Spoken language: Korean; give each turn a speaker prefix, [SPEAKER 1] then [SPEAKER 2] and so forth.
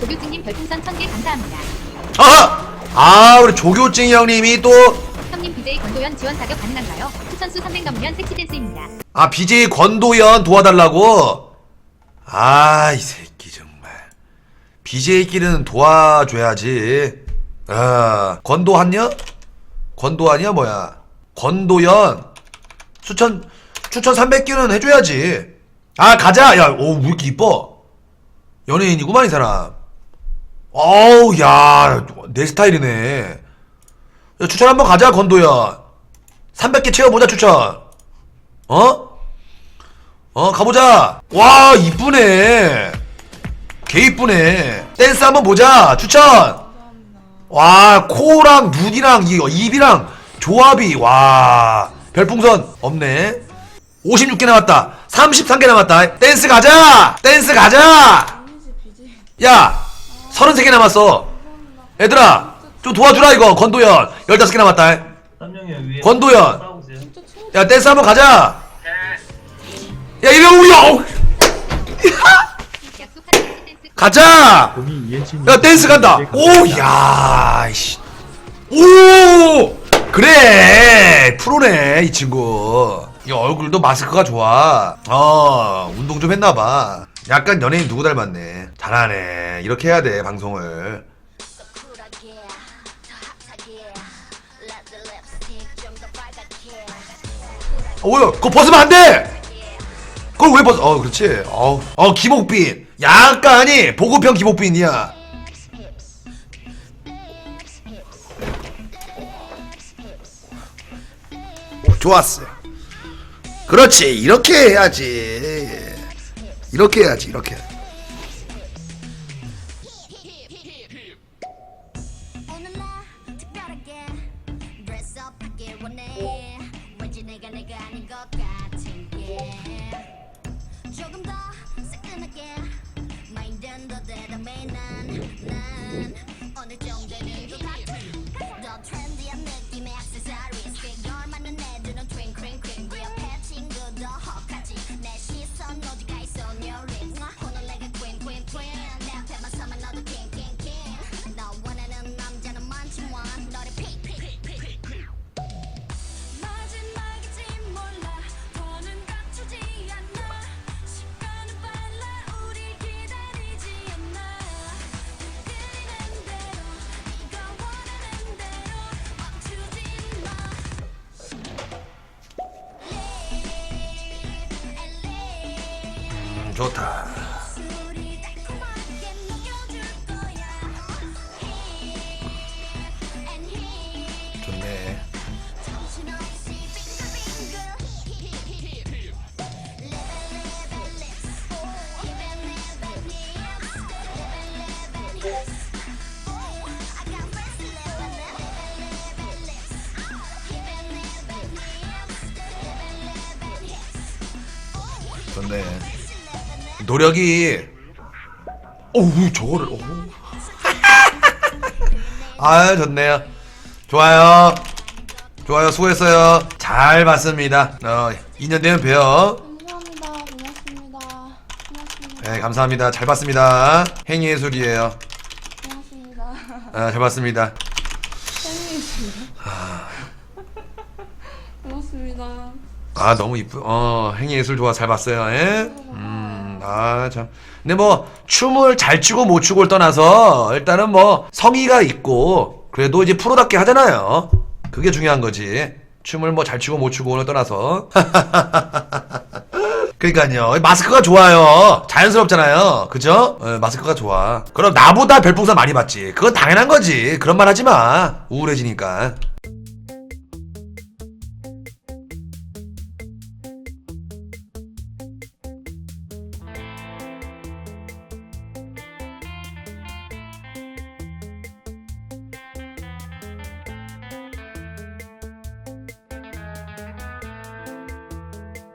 [SPEAKER 1] 조교증님 별풍선 1000개 감사합니다.
[SPEAKER 2] 아! 아 우리 조교증 형님이 또
[SPEAKER 1] 형님 BJ 권도연 지원 사격 가능한가요? 추천수 300 넘으면 섹시 댄스입니다.
[SPEAKER 2] 아, BJ 권도연 도와달라고? 아, 이 새끼 정말. BJ끼리는 도와줘야지. 아, 권도한냐? 권도한이야 뭐야? 권도연 추천 추천 300개는 해줘야지. 아, 가자. 야, 오, 왜 이렇게 이뻐? 연예인이구만 이 사람. 어우, 야, 내 스타일이네. 야, 추천 한번 가자, 권도연. 300개 채워보자, 추천. 어? 어 가보자. 와 이쁘네. 개 이쁘네. 댄스 한번 보자 추천. 와 코랑 눈이랑 이 입이랑 조합이 와 별풍선 없네. 56개 남았다. 33개 남았다. 댄스 가자! 댄스 가자! 야 33개 남았어. 얘들아 좀 도와주라 이거. 권도연 15개 남았다.
[SPEAKER 3] 위에. 싸우세요.
[SPEAKER 2] 야 댄스 한번 가자. 야
[SPEAKER 1] 약속한 섹시 댄스
[SPEAKER 2] 가자.
[SPEAKER 4] 이해진
[SPEAKER 2] 야 댄스 간다. 오야 씨. 오 그래. 프로네 이 친구. 이 얼굴도 마스크가 좋아. 어 운동 좀 했나봐. 약간 연예인 누구 닮았네 잘하네. 이렇게 해야 돼 방송을. 어 뭐야? 그거 벗으면 안 돼! 그걸 왜 벗어 어 그렇지. 어, 어 김옥빈. 약간이 보급형 김옥빈이야. 오, 좋았어. 그렇지. 이렇게 해야지. 이렇게 해야지 이렇게
[SPEAKER 5] 하길 원해. 왠지 내가 내가 아닌 것 같은 게 live lips
[SPEAKER 2] 좋네 노력이 어우 저거를 어우. 아 좋네요. 좋아요. 좋아요. 수고했어요. 잘 봤습니다. 어 2년 되면 봬요.
[SPEAKER 6] 감사합니다. 고맙습니다. 고맙습니다.
[SPEAKER 2] 네 감사합니다. 잘 봤습니다. 행예술이에요.
[SPEAKER 6] 고맙습니다.
[SPEAKER 2] 아, 잘 봤습니다.
[SPEAKER 6] 고맙습니다.
[SPEAKER 2] 아 너무 이쁘 어 행예술 좋아. 잘 봤어요. 예? 음 아 참. 근데 뭐 춤을 잘 추고 못 추고를 떠나서 일단은 뭐 성의가 있고 그래도 이제 프로답게 하잖아요. 그게 중요한 거지. 춤을 뭐 잘 추고 못 추고를 떠나서. 그러니까요. 마스크가 좋아요. 자연스럽잖아요. 그죠? 어, 마스크가 좋아. 그럼 나보다 별풍선 많이 받지. 그건 당연한 거지. 그런 말 하지 마. 우울해지니까